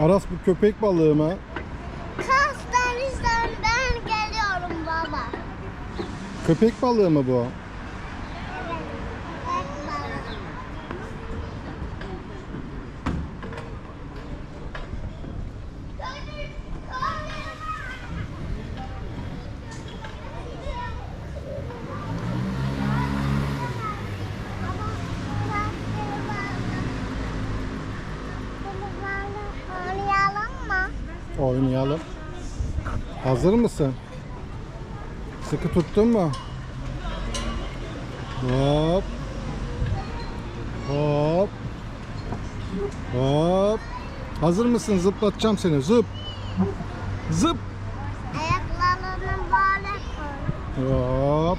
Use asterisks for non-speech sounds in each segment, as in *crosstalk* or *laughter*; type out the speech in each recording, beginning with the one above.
Aras bu köpek balığı mı? Kastanis'ten ben geliyorum baba. Köpek balığı mı bu? Evet. Bak baba. Oynayalım mı? Oynayalım. Hazır mısın? Sıkı tuttun mu? Hop. Hop. Hop. Hazır mısın? Zıplatacağım seni. Zıp. Zıp. Ayaklarını koy. Hop.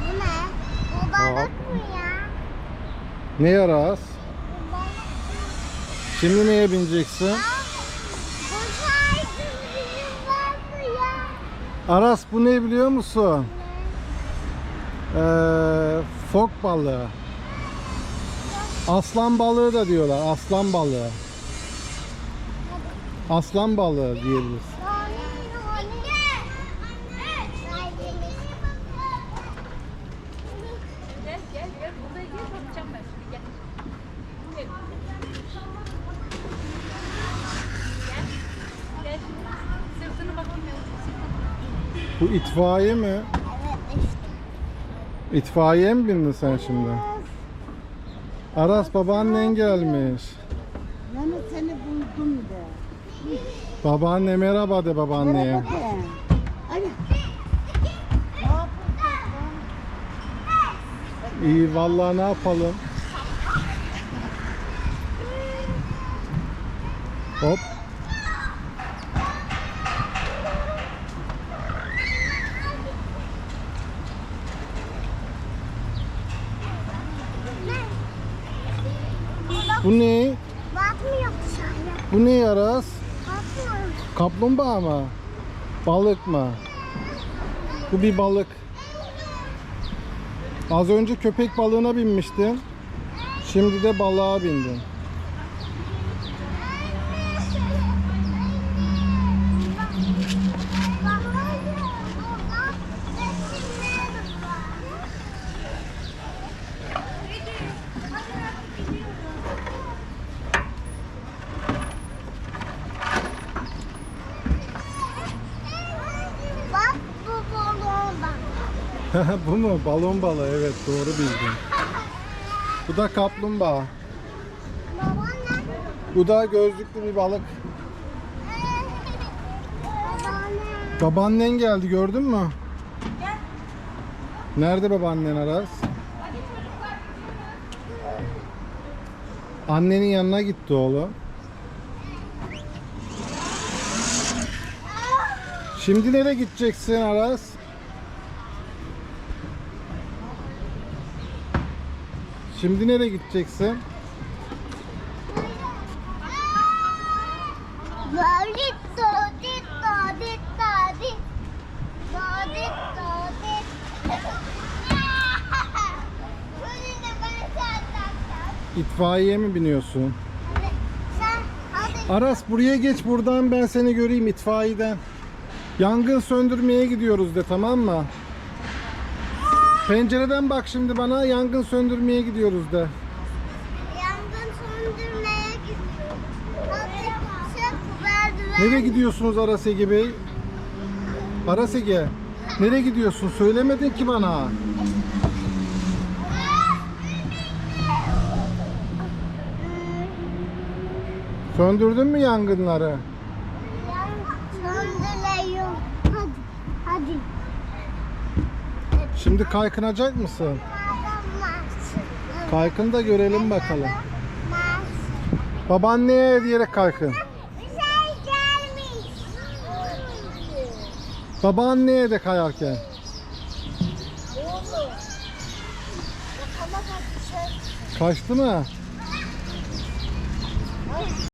Bu ne? Bu balık mı ya? Ne balık Şimdi neye bineceksin? Aras bu ne biliyor musun? Ee, fok balığı. Aslan balığı da diyorlar. Aslan balığı. Aslan balığı diyebiliriz. Bu itfaiye mi? Evet işte. İtfaiye mi bindin sen şimdi? Aras babaannen gelmiş. Yani seni buldum de. Babaanne merhaba de babaanneye. Merhaba de. İyi vallahi ne yapalım? Hop. Bu ne? Bakmıyor dışarıya. Bu ne yaras? Bakmıyor. Kaplumbağa mı? Balık mı? Bu bir balık. Az önce köpek balığına binmiştin. Şimdi de balığa bindin. *laughs* Bu mu? Balon balığı. Evet doğru bildin. Bu da kaplumbağa. Bu da gözlüklü bir balık. Babaanne. Babaannen geldi gördün mü? Nerede babaannen Aras? Annenin yanına gitti oğlum. Şimdi nereye gideceksin Aras? Şimdi nereye gideceksin? İtfaiye mi biniyorsun? Aras buraya geç buradan ben seni göreyim itfaiyeden. Yangın söndürmeye gidiyoruz de tamam mı? Pencereden bak şimdi bana yangın söndürmeye gidiyoruz de. Yangın söndürmeye gidiyoruz. Nereye gidiyorsunuz Aras Ege Bey? Aras Ege, nereye gidiyorsun? Söylemedin ki bana. Söndürdün mü yangınları? Söndürüyorum. Hadi. Hadi. Şimdi kaykınacak mısın? Kaykın da görelim bakalım. Babaanneye diyerek kaykın. Babaanneye de kayarken. Kaçtı mı?